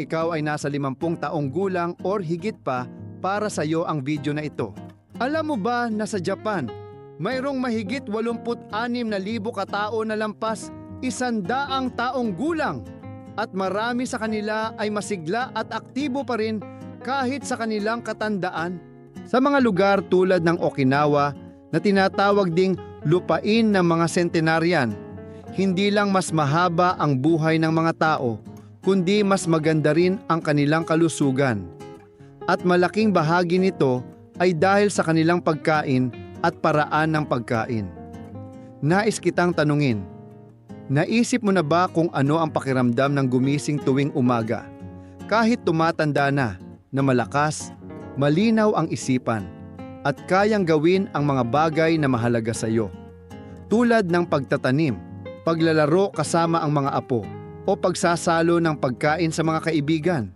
ikaw ay nasa 50 taong gulang or higit pa para sa iyo ang video na ito. Alam mo ba na sa Japan, mayroong mahigit 86 na libo katao na lampas isandaang taong gulang at marami sa kanila ay masigla at aktibo pa rin kahit sa kanilang katandaan. Sa mga lugar tulad ng Okinawa na tinatawag ding lupain ng mga centenarian, hindi lang mas mahaba ang buhay ng mga tao, kundi mas maganda rin ang kanilang kalusugan. At malaking bahagi nito ay dahil sa kanilang pagkain at paraan ng pagkain. Nais kitang tanungin, naisip mo na ba kung ano ang pakiramdam ng gumising tuwing umaga? Kahit tumatanda na, na malakas, malinaw ang isipan, at kayang gawin ang mga bagay na mahalaga sa iyo. Tulad ng pagtatanim, paglalaro kasama ang mga apo, o pagsasalo ng pagkain sa mga kaibigan.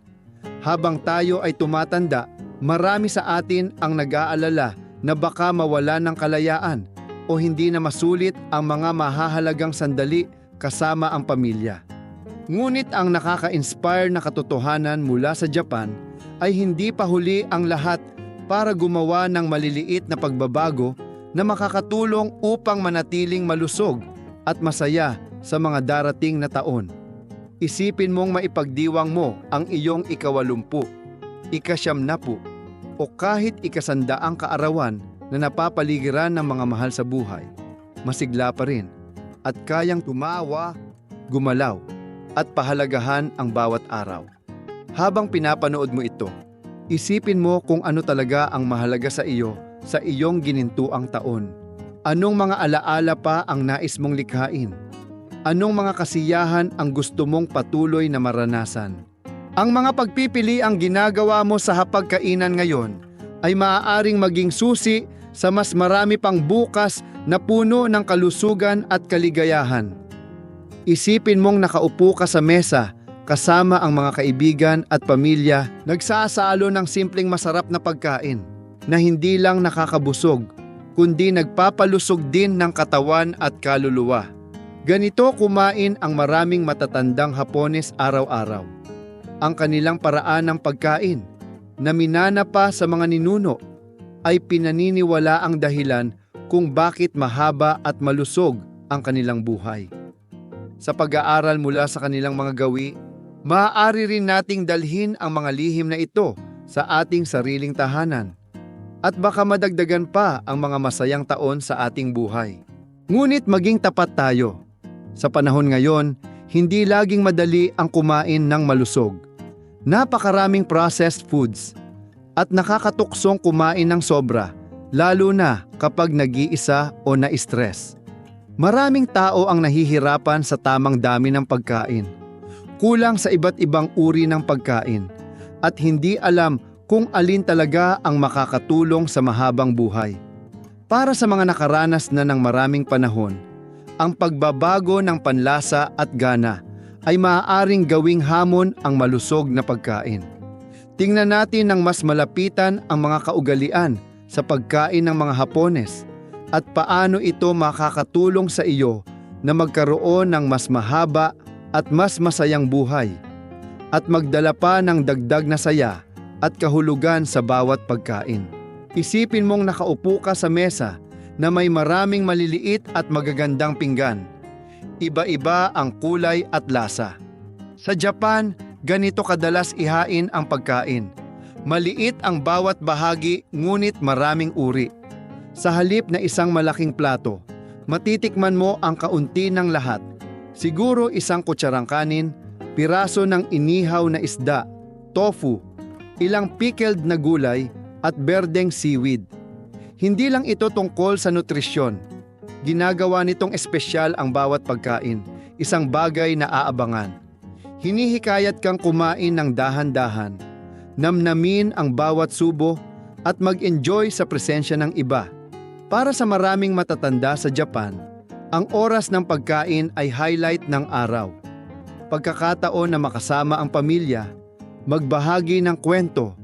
Habang tayo ay tumatanda, marami sa atin ang nag-aalala na baka mawala ng kalayaan o hindi na masulit ang mga mahahalagang sandali kasama ang pamilya. Ngunit ang nakaka-inspire na katotohanan mula sa Japan ay hindi pa huli ang lahat para gumawa ng maliliit na pagbabago na makakatulong upang manatiling malusog at masaya sa mga darating na taon. Isipin mong maipagdiwang mo ang iyong ikawalumpu, ikasyam na po, o kahit ikasandaang kaarawan na napapaligiran ng mga mahal sa buhay. Masigla pa rin at kayang tumawa, gumalaw, at pahalagahan ang bawat araw. Habang pinapanood mo ito, isipin mo kung ano talaga ang mahalaga sa iyo sa iyong ginintuang taon. Anong mga alaala pa ang nais mong likhain? Anong mga kasiyahan ang gusto mong patuloy na maranasan? Ang mga pagpipili ang ginagawa mo sa hapagkainan ngayon ay maaaring maging susi sa mas marami pang bukas na puno ng kalusugan at kaligayahan. Isipin mong nakaupo ka sa mesa kasama ang mga kaibigan at pamilya nagsasalo ng simpleng masarap na pagkain na hindi lang nakakabusog kundi nagpapalusog din ng katawan at kaluluwa. Ganito kumain ang maraming matatandang Hapones araw-araw. Ang kanilang paraan ng pagkain na minana pa sa mga ninuno ay pinaniniwala ang dahilan kung bakit mahaba at malusog ang kanilang buhay. Sa pag-aaral mula sa kanilang mga gawi, maaari rin nating dalhin ang mga lihim na ito sa ating sariling tahanan. At baka madagdagan pa ang mga masayang taon sa ating buhay. Ngunit maging tapat tayo. Sa panahon ngayon, hindi laging madali ang kumain ng malusog. Napakaraming processed foods at nakakatuksong kumain ng sobra, lalo na kapag nag-iisa o na-stress. Maraming tao ang nahihirapan sa tamang dami ng pagkain. Kulang sa iba't ibang uri ng pagkain at hindi alam kung alin talaga ang makakatulong sa mahabang buhay. Para sa mga nakaranas na ng maraming panahon, ang pagbabago ng panlasa at gana ay maaaring gawing hamon ang malusog na pagkain. Tingnan natin ng mas malapitan ang mga kaugalian sa pagkain ng mga Hapones at paano ito makakatulong sa iyo na magkaroon ng mas mahaba at mas masayang buhay at magdala pa ng dagdag na saya at kahulugan sa bawat pagkain. Isipin mong nakaupo ka sa mesa na may maraming maliliit at magagandang pinggan. Iba-iba ang kulay at lasa. Sa Japan, ganito kadalas ihain ang pagkain. Maliit ang bawat bahagi ngunit maraming uri. Sa halip na isang malaking plato, matitikman mo ang kaunti ng lahat. Siguro isang kutsarang kanin, piraso ng inihaw na isda, tofu, ilang pickled na gulay at berdeng seaweed. Hindi lang ito tungkol sa nutrisyon. Ginagawa nitong espesyal ang bawat pagkain, isang bagay na aabangan. Hinihikayat kang kumain ng dahan-dahan, namnamin ang bawat subo at mag-enjoy sa presensya ng iba. Para sa maraming matatanda sa Japan, ang oras ng pagkain ay highlight ng araw. Pagkakataon na makasama ang pamilya, magbahagi ng kwento,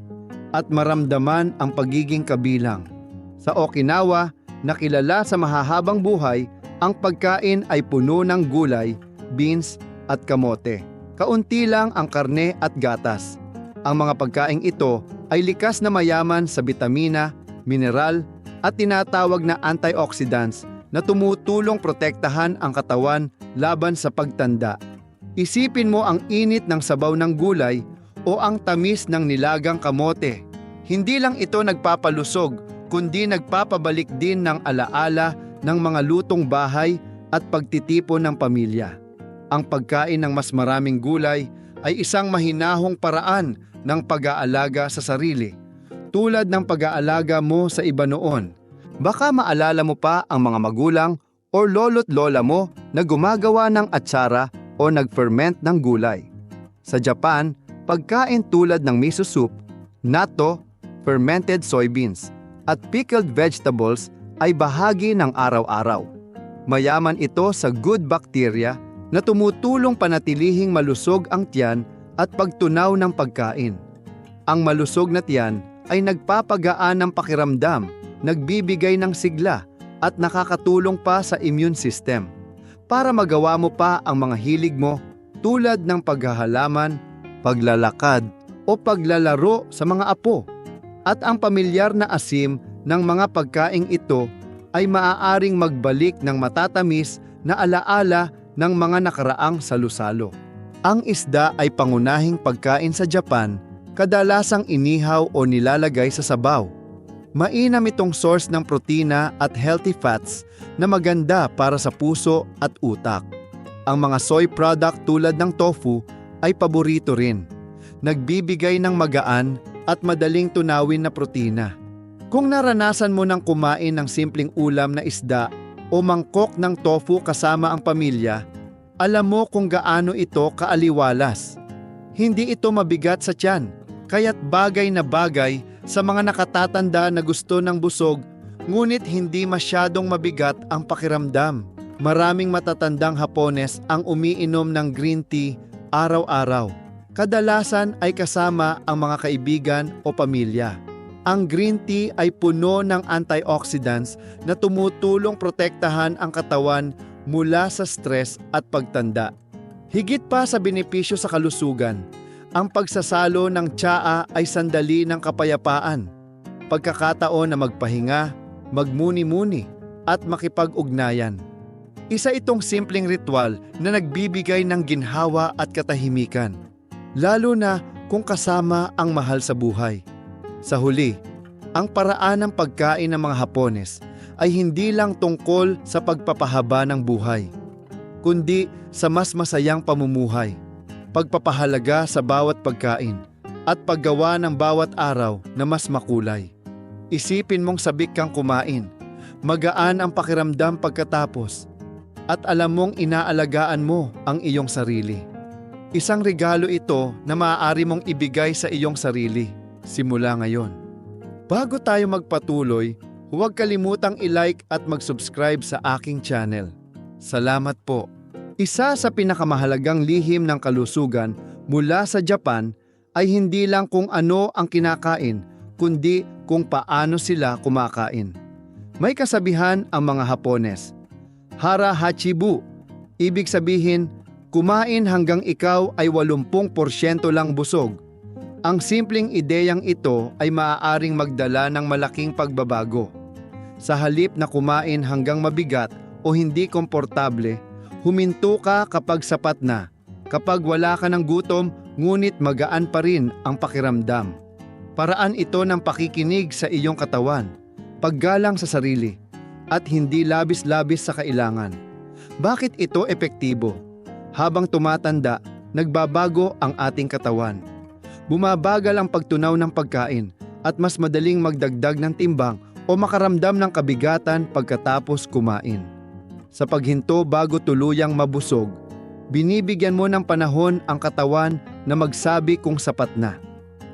at maramdaman ang pagiging kabilang. Sa Okinawa, nakilala sa mahahabang buhay, ang pagkain ay puno ng gulay, beans at kamote. Kaunti lang ang karne at gatas. Ang mga pagkaing ito ay likas na mayaman sa bitamina, mineral at tinatawag na antioxidants na tumutulong protektahan ang katawan laban sa pagtanda. Isipin mo ang init ng sabaw ng gulay o ang tamis ng nilagang kamote. Hindi lang ito nagpapalusog, kundi nagpapabalik din ng alaala ng mga lutong bahay at pagtitipon ng pamilya. Ang pagkain ng mas maraming gulay ay isang mahinahong paraan ng pag-aalaga sa sarili. Tulad ng pag-aalaga mo sa iba noon. Baka maalala mo pa ang mga magulang o lolo't lola mo na gumagawa ng atsara o nag-ferment ng gulay. Sa Japan, pagkain tulad ng miso soup, natto, fermented soybeans, at pickled vegetables ay bahagi ng araw-araw. Mayaman ito sa good bacteria na tumutulong panatilihing malusog ang tiyan at pagtunaw ng pagkain. Ang malusog na tiyan ay nagpapagaan ng pakiramdam, nagbibigay ng sigla at nakakatulong pa sa immune system para magawa mo pa ang mga hilig mo tulad ng paghahalaman, paglalakad o paglalaro sa mga apo. At ang pamilyar na asim ng mga pagkaing ito ay maaaring magbalik ng matatamis na alaala ng mga nakaraang salusalo. Ang isda ay pangunahing pagkain sa Japan, kadalasang inihaw o nilalagay sa sabaw. Mainam itong source ng protina at healthy fats na maganda para sa puso at utak. Ang mga soy product tulad ng tofu ay paborito rin. Nagbibigay ng magaan at madaling tunawin na protina. Kung naranasan mo ng kumain ng simpleng ulam na isda o mangkok ng tofu kasama ang pamilya, alam mo kung gaano ito kaaliwalas. Hindi ito mabigat sa tiyan, kaya't bagay na bagay sa mga nakatatanda na gusto ng busog, ngunit hindi masyadong mabigat ang pakiramdam. Maraming matatandang Hapones ang umiinom ng green tea araw-araw. Kadalasan ay kasama ang mga kaibigan o pamilya. Ang green tea ay puno ng antioxidants na tumutulong protektahan ang katawan mula sa stress at pagtanda. Higit pa sa benepisyo sa kalusugan, ang pagsasalo ng tsaa ay sandali ng kapayapaan. Pagkakataon na magpahinga, magmuni-muni at makipag-ugnayan. Isa itong simpleng ritual na nagbibigay ng ginhawa at katahimikan, lalo na kung kasama ang mahal sa buhay. Sa huli, ang paraan ng pagkain ng mga Hapones ay hindi lang tungkol sa pagpapahaba ng buhay, kundi sa mas masayang pamumuhay, pagpapahalaga sa bawat pagkain, at paggawa ng bawat araw na mas makulay. Isipin mong sabik kang kumain, magaan ang pakiramdam pagkatapos, at alam mong inaalagaan mo ang iyong sarili. Isang regalo ito na maaari mong ibigay sa iyong sarili simula ngayon. Bago tayo magpatuloy, huwag kalimutang i-like at mag-subscribe sa aking channel. Salamat po. Isa sa pinakamahalagang lihim ng kalusugan mula sa Japan ay hindi lang kung ano ang kinakain, kundi kung paano sila kumakain. May kasabihan ang mga Hapones. Hara Hachibu, ibig sabihin, kumain hanggang ikaw ay 80% lang busog. Ang simpleng ideyang ito ay maaaring magdala ng malaking pagbabago. Sa halip na kumain hanggang mabigat o hindi komportable, huminto ka kapag sapat na. Kapag wala ka ng gutom, ngunit magaan pa rin ang pakiramdam. Paraan ito ng pakikinig sa iyong katawan, paggalang sa sarili, at hindi labis-labis sa kailangan. Bakit ito epektibo? Habang tumatanda, nagbabago ang ating katawan. Bumabagal ang pagtunaw ng pagkain at mas madaling magdagdag ng timbang o makaramdam ng kabigatan pagkatapos kumain. Sa paghinto bago tuluyang mabusog, binibigyan mo ng panahon ang katawan na magsabi kung sapat na.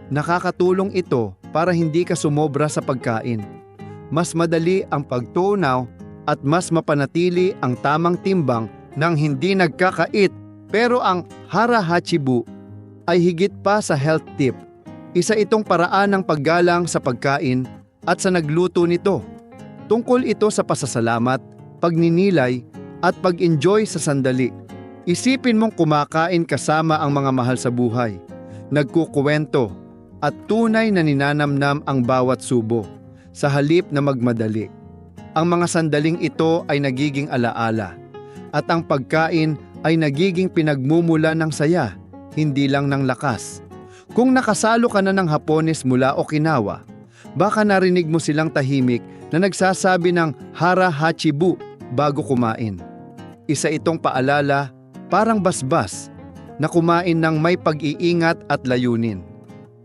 Nakakatulong ito para hindi ka sumobra sa pagkain. Mas madali ang pagtunaw at mas mapanatili ang tamang timbang nang hindi nagkakait. Pero ang hara hachibu ay higit pa sa health tip. Isa itong paraan ng paggalang sa pagkain at sa nagluto nito. Tungkol ito sa pasasalamat, pagninilay at pag-enjoy sa sandali. Isipin mong kumakain kasama ang mga mahal sa buhay, nagkukuwento, at tunay na ninanamnam ang bawat subo, sa halip na magmadali. Ang mga sandaling ito ay nagiging alaala, at ang pagkain ay nagiging pinagmumula ng saya, hindi lang ng lakas. Kung nakasalo ka na ng Hapones mula Okinawa, baka narinig mo silang tahimik na nagsasabi ng hara hachibu bago kumain. Isa itong paalala, parang basbas, na kumain ng may pag-iingat at layunin.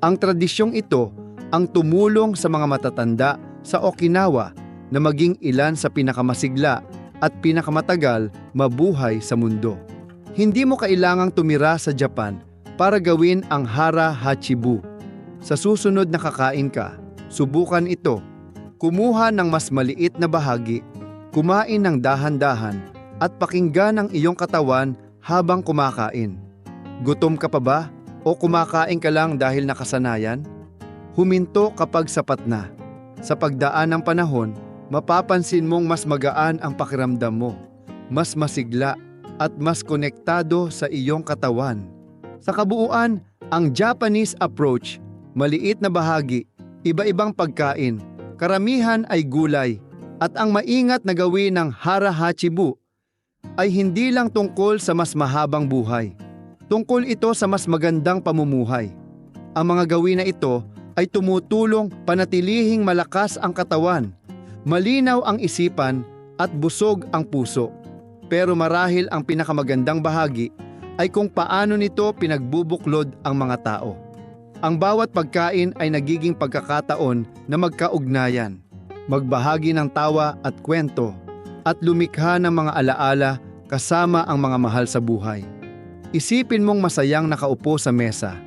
Ang tradisyong ito ang tumulong sa mga matatanda sa Okinawa na maging ilan sa pinakamasigla at pinakamatagal mabuhay sa mundo. Hindi mo kailangang tumira sa Japan para gawin ang hara hachibu. Sa susunod na kakain ka, subukan ito. Kumuha ng mas maliit na bahagi, kumain ng dahan-dahan, at pakinggan ang iyong katawan habang kumakain. Gutom ka pa ba o kumakain ka lang dahil nakasanayan? Huminto kapag sapat na. Sa pagdaan ng panahon, mapapansin mong mas magaan ang pakiramdam mo, mas masigla at mas konektado sa iyong katawan. Sa kabuuan, ang Japanese approach, maliit na bahagi, iba-ibang pagkain, karamihan ay gulay, at ang maingat na gawin ng hara hachibu ay hindi lang tungkol sa mas mahabang buhay. Tungkol ito sa mas magandang pamumuhay. Ang mga gawin na ito ay tumutulong panatilihing malakas ang katawan, malinaw ang isipan at busog ang puso. Pero marahil ang pinakamagandang bahagi ay kung paano nito pinagbubuklod ang mga tao. Ang bawat pagkain ay nagiging pagkakataon na magkaugnayan, magbahagi ng tawa at kwento, at lumikha ng mga alaala kasama ang mga mahal sa buhay. Isipin mong masayang nakaupo sa mesa.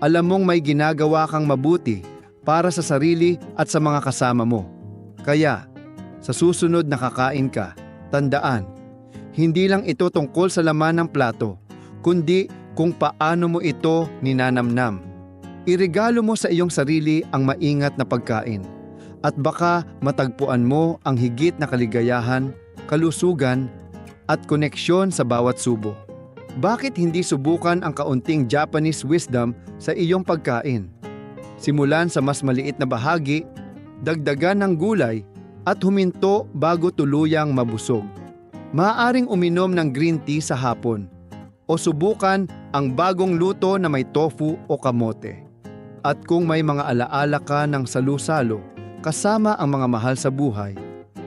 Alam mong may ginagawa kang mabuti para sa sarili at sa mga kasama mo. Kaya, sa susunod na kakain ka, tandaan, hindi lang ito tungkol sa laman ng plato, kundi kung paano mo ito ninanamnam. Iregalo mo sa iyong sarili ang maingat na pagkain at baka matagpuan mo ang higit na kaligayahan, kalusugan at koneksyon sa bawat subo. Bakit hindi subukan ang kaunting Japanese wisdom sa iyong pagkain? Simulan sa mas maliit na bahagi, dagdagan ng gulay at huminto bago tuluyang mabusog. Maaring uminom ng green tea sa hapon o subukan ang bagong luto na may tofu o kamote. At kung may mga alaala ka ng salu-salo kasama ang mga mahal sa buhay,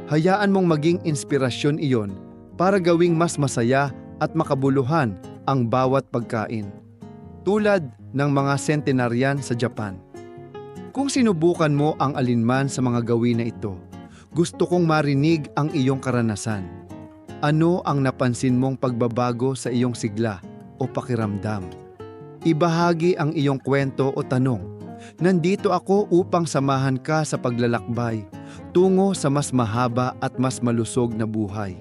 hayaan mong maging inspirasyon iyon para gawing mas masaya at makabuluhan ang bawat pagkain. Tulad ng mga sentenaryan sa Japan. Kung sinubukan mo ang alinman sa mga gawin na ito, gusto kong marinig ang iyong karanasan. Ano ang napansin mong pagbabago sa iyong sigla o pakiramdam? Ibahagi ang iyong kwento o tanong. Nandito ako upang samahan ka sa paglalakbay tungo sa mas mahaba at mas malusog na buhay.